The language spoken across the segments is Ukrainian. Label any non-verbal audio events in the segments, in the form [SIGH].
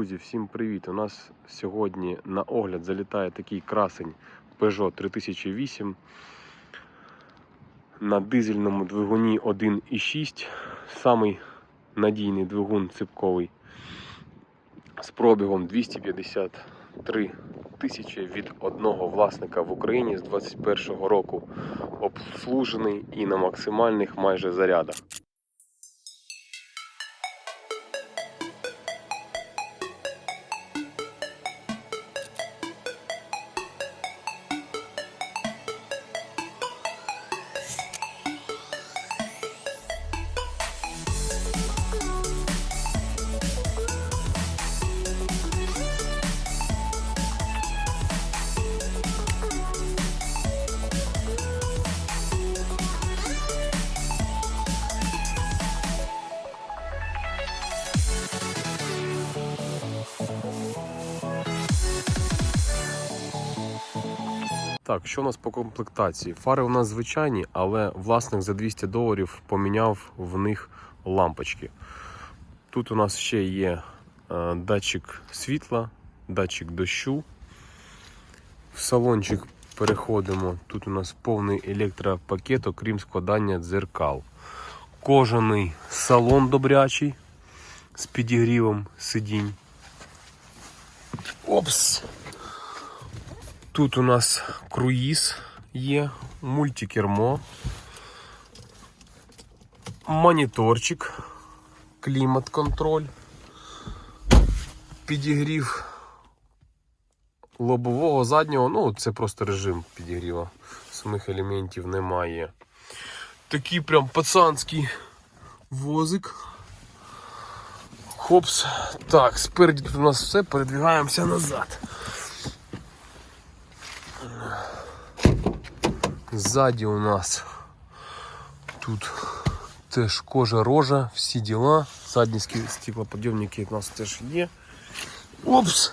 Друзі, всім привіт! У нас сьогодні на огляд залітає такий красень Peugeot 3008 на дизельному двигуні 1.6. Самий надійний двигун ципковий з пробігом 253 тисячі від одного власника в Україні з 21 року обслужений і на максимальних майже зарядах. Так, що у нас по комплектації? Фари у нас звичайні, але власник за 200 доларів поміняв в них лампочки. Тут у нас ще є е, датчик світла, датчик дощу. В салончик переходимо. Тут у нас повний електропакет, окрім складання дзеркал. Кожаний салон добрячий з підігрівом сидінь. Опс! Тут у нас круїз є, мультикермо, моніторчик, клімат-контроль, підігрів лобового заднього, ну це просто режим підігріва, самих елементів немає. Такий прям пацанський возик. Хопс. Так, спереді тут у нас все, передвигаємося назад. Ззаді у нас тут теж кожа рожа, всі діла. Задні стеклоподйомники у нас теж є. Опс!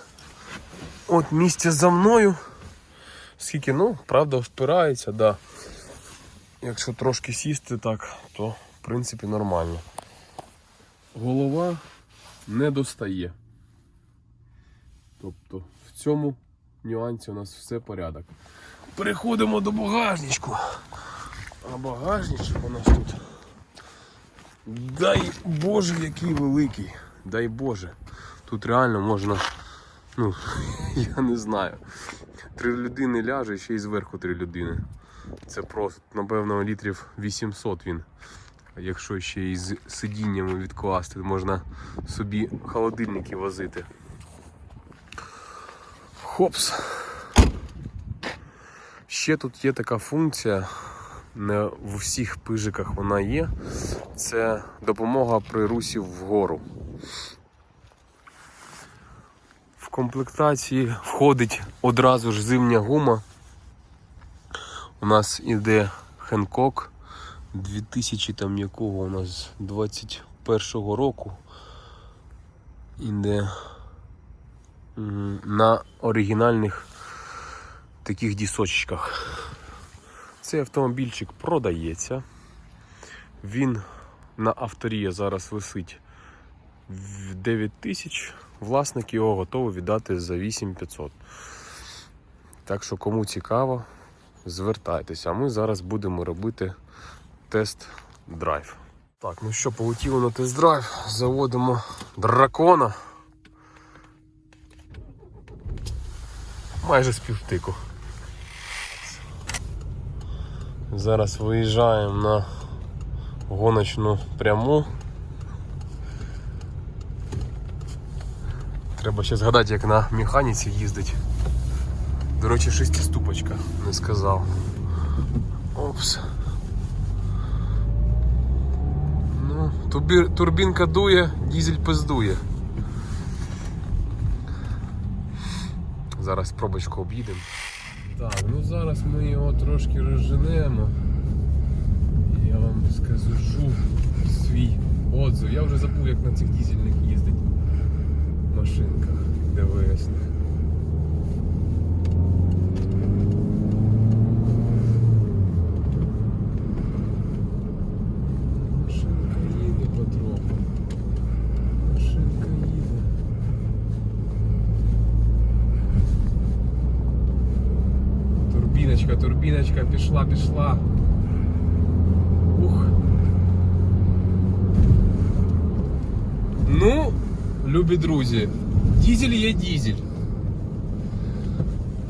От місце за мною. Скільки, ну, правда, впирається, да. Якщо трошки сісти так, то в принципі нормально. Голова не достає. Тобто в цьому нюансі у нас все порядок. Переходимо до багажничку. А багажничок у нас тут. Дай Боже, який великий. Дай Боже. Тут реально можна. Ну, [LAUGHS] я не знаю. Три людини ляже, ще й зверху три людини. Це просто, напевно, літрів 800 він. Якщо ще і з сидіннями відкласти, можна собі холодильники возити. Хопс. Ще тут є така функція, не в усіх пижиках вона є. Це допомога при русі вгору. В комплектації входить одразу ж зимня гума. У нас іде Хенкок 2000 там якого у нас 21 року. Іде на оригінальних таких дісочках. Цей автомобільчик продається. Він на авторія зараз висить в 9 тисяч. Власник його готовий віддати за 8500. Так що, кому цікаво, звертайтеся. А ми зараз будемо робити тест-драйв. Так, ну що, полетіло на тест-драйв. Заводимо дракона. Майже з півтику. Зараз виїжджаємо на гоночну пряму. Треба ще згадати, як на механіці їздить. До речі, шестиступочка, не сказав. Опс. Ну, турбінка дує, дізель пиздує. Зараз пробочку об'їдемо. Так, ну зараз ми його трошки розженемо. Я вам скажу свій отзыв. Я вже забув, як на цих дізельних їздить машинках. Машинка турбіночка пішла, пішла. Ух. Ну, любі друзі, дізель є дізель.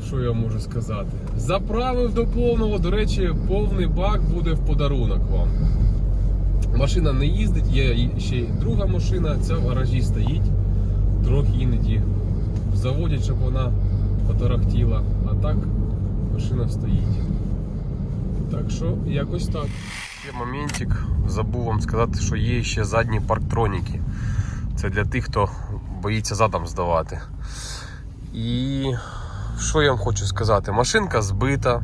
Що я можу сказати? Заправив до повного, до речі, повний бак буде в подарунок вам. Машина не їздить, є ще й друга машина, ця в гаражі стоїть. Трохи іноді заводять, щоб вона потарахтіла. А так машина стоїть. Так що якось так. Є моментик, забув вам сказати, що є ще задні парктроніки. Це для тих, хто боїться задом здавати. І що я вам хочу сказати? Машинка збита,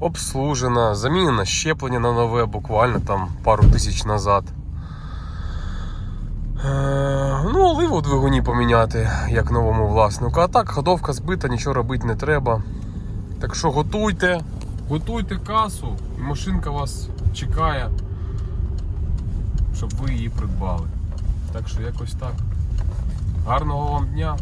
обслужена, замінено щеплення на нове, буквально там пару тисяч назад. Е, Ну, оливу двигуні поміняти, як новому власнику. А так, ходовка збита, нічого робити не треба. Так що готуйте, готуйте касу, і машинка вас чекає, щоб ви її придбали. Так що якось так. Гарного вам дня!